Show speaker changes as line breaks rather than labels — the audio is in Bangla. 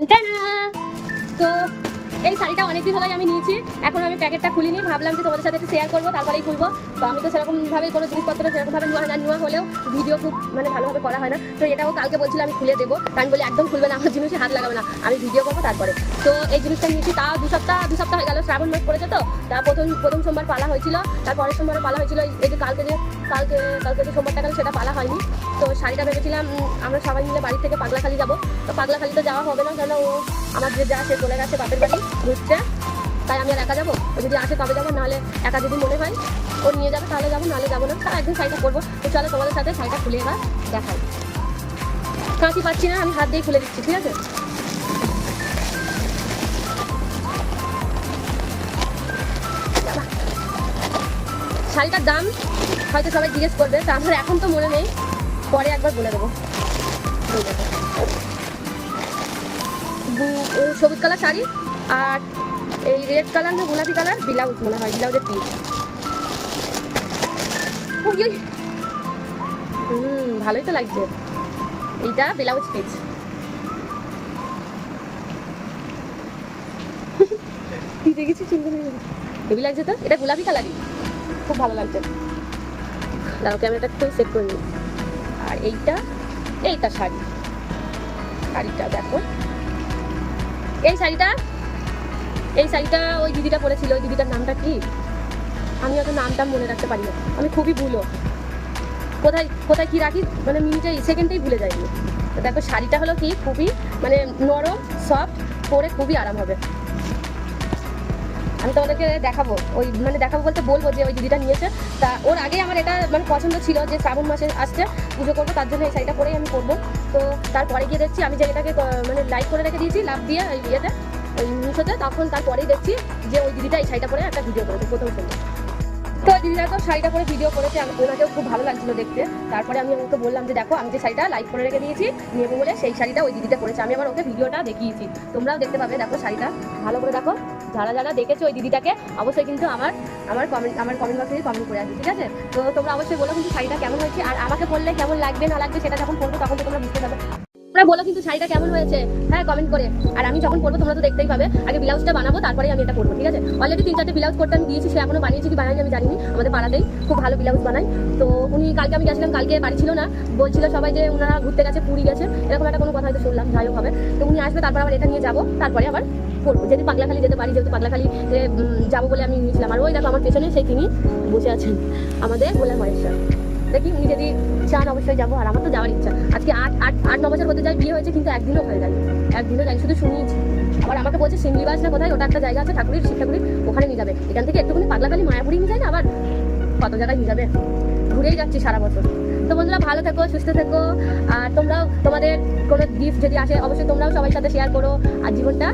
টানা! তো এই শাড়িটা অনেকদিন হলো আমি নিয়েছি, এখন আমি প্যাকেটটা খুলিনি, ভাবলাম যে তোমাদের সাথে একটু শেয়ার করব, তারপরেই খুলবো। তো আমি তো সেরকম ভাবে কোনো জিনিসপত্র সেরকমভাবে নেওয়া না নেওয়া হলেও ভিডিও খুব মানে ভালোভাবে করা হয় না। তো এটাও কালকে বলছিলাম আমি খুলে দেবো। আমি বলি, একদম খুলবে না, আমার জিনিসে হাত লাগাবে না। আমি ভিডিও করব তারপরে। তো এই জিনিসটা নিয়েছি। তা দু সপ্তাহ দু সপ্তাহ হয়ে গেল, শ্রাবণ মাস পড়েছে তো। তা প্রথম প্রথম সোমবার পালা হয়েছিল। তার পরের সোমবারে পালা হয়েছিল। এই- এই যে কালকে যে কালকে কালকে যে সোমবারটা গেল, সেটা পালা হয়নি। তো শাড়িটা ভেবেছিলাম আমরা সবাই মিলে বাড়ি থেকে পাগলাখালি যাব। তো পাগলাখালি তো যাওয়া হবে না, কেন ও আমার যে যা সে চলে গেছে বাপের বাড়ি, ঘুরতে, তাই আমি আর একা যাব? ও যদি আসে তবে যাব, নাহলে একা যদি মনে হয় ও নিয়ে যাবে, তাহলে যাব, নাহলে যাব না। তার একদিন শাড়িটা করব। তো চলো তোমাদের সাথে শাড়িটা খুলে এবার দেখাই। কাঁচি পাচ্ছি না, আমি হাত দিয়ে খুলে দিচ্ছি, ঠিক আছে? শাড়িটার দাম হয়তো সবাই জিজ্ঞেস করবে, তা আমার এখন তো মনে নেই। পরে একবার বলে দেবো। সবুজ কালার শাড়ি আর এই রেড কালার না গোলাপি কালার ব্লাউজ মনে হয় ব্লাউজের পিস হুম, ভালোই তো লাগছে। এইটা ব্লাউজ পিস লাগছে তো? এটা গোলাপি কালারই খুব ভালো লাগছে। করে নিই। আর এইটা এইটা শাড়ি। শাড়িটা দেখো। এই শাড়িটা এই শাড়িটা ওই দিদিটা পরেছিল, ওই দিদিটার নামটা কি? আমি অত নামটা মনে রাখতে পারি না। আমি খুবই ভুলো। কোথায় কোথায় কি রাখি? মানে মিনিটে সেকেন্ডেই ভুলে যাইনি। দেখো, শাড়িটা হলো কি? খুবই মানে নরম সফট পরে খুবই আরাম হবে। আমি তোমাদেরকে দেখাবো। ওই মানে দেখাবো বলতে বলব যে ওই দিদিটা নিয়েছে। তা ওর আগেই আমার এটা মানে পছন্দ ছিল যে শ্রাবণ মাসে আসছে, পুজো করব, তার জন্য এই শাড়িটা পরেই আমি করব তো তারপরে গিয়ে দেখছি আমি যে এটাকে মানে লাইক করে রেখে দিয়েছি লাভ দিয়ে ওই ইয়েতে, ওই মিশোতে, তখন তারপরেই দেখছি যে ওই দিদিটা এই শাড়িটা পরে একটা ভিডিও করেছে প্রথম শুনতে তো দিদিরা তো শাড়িটা পরে ভিডিও করেছে, আমি ওনাকেও খুব ভালো লাগছিল দেখতে। তারপরে আমি ওকে বললাম যে, দেখো, আমি যে শাড়িটা লাইক করে রেখে দিয়েছি নেব বলে, সেই শাড়িটা ওই দিদিটা করেছে। আমি আবার ওকে ভিডিওটা দেখিয়েছি। তোমরাও দেখতে পাবে, দেখো শাড়িটা। ভালো করে দেখো, যারা যারা দেখেছ ওই দিদিটাকে, অবশ্যই কিন্তু আমার আমার কমেন্ট আমার কমেন্ট বক্সে কমেন্ট করে আসবে, ঠিক আছে? তো তোমরা অবশ্যই বলো কিন্তু শাড়িটা কেমন হয়েছে, আর আমাকে বললে কেমন লাগবে, না লাগবে, সেটা যখন পড়ব তখন তো তোমরা বুঝতে পারবে। তোমরা বলো কিন্তু শাড়িটা কেমন হয়েছে? হ্যাঁ কমেন্ট করে। আর আমি যখন করব তোমরা তো দেখতেই পাবে। আগে ব্লাউজটা বানাবো তারপরে আমি এটা করব ঠিক আছে? অলরেডি তিন চারটে ব্লাউজ করতে আমি দিয়েছি সে এখনও বানিয়েছি কি বানাইনি আমি জানিনি। আমাদের পাড়াতেই খুব ভালো ব্লাউজ বানাই তো উনি কালকে আমি গেছিলাম, কালকে বাড়ি ছিল না। বলছিল সবাই যে ওনারা ঘুরতে গেছে, পুরী গেছে। এরকম একটা কোনো কথা হয়তো শুনলাম, যাই হবে। তো উনি আসবে, তারপর আবার এটা নিয়ে যাব, তারপরে আবার করব যদি পাগলাখালি যেতে পারি, যেহেতু পাগলাখালি যাব বলে আমি নিয়েছিলাম। আর ওই দেখো, আমার পেছনে সেই তিনি বসে আছেন আমাদের বলে মহেশ্বর। দেখি উনি যদি চান অবশ্যই যাব, আর আমার তো যাওয়ার ইচ্ছা। আজকে আট আট আট, ন বছর হতে যায়, বিয়ে হয়েছে, কিন্তু একদিনও হয়ে যায়নি একদিনও যাই শুধু শুনিয়েছি আবার আমাকে বলছে সিমলিবাস না কোথায়? ওটা একটা জায়গা আছে, ঠাকুরের ঠাকুরের ওখানে নিয়ে যাবে। এখান থেকে একটুখানি পাগলাখালি, মায়াপুরি নিয়ে যায় না আবার কত জায়গায় নিয়ে যাবে? ঘুরেই যাচ্ছি সারা বছর। তো বন্ধুরা, ভালো থেকো, সুস্থ থেকো। আর তোমরাও তোমাদের কোনো গিফট যদি আসে, অবশ্যই তোমরাও সবার সাথে শেয়ার করো। আর জীবনটা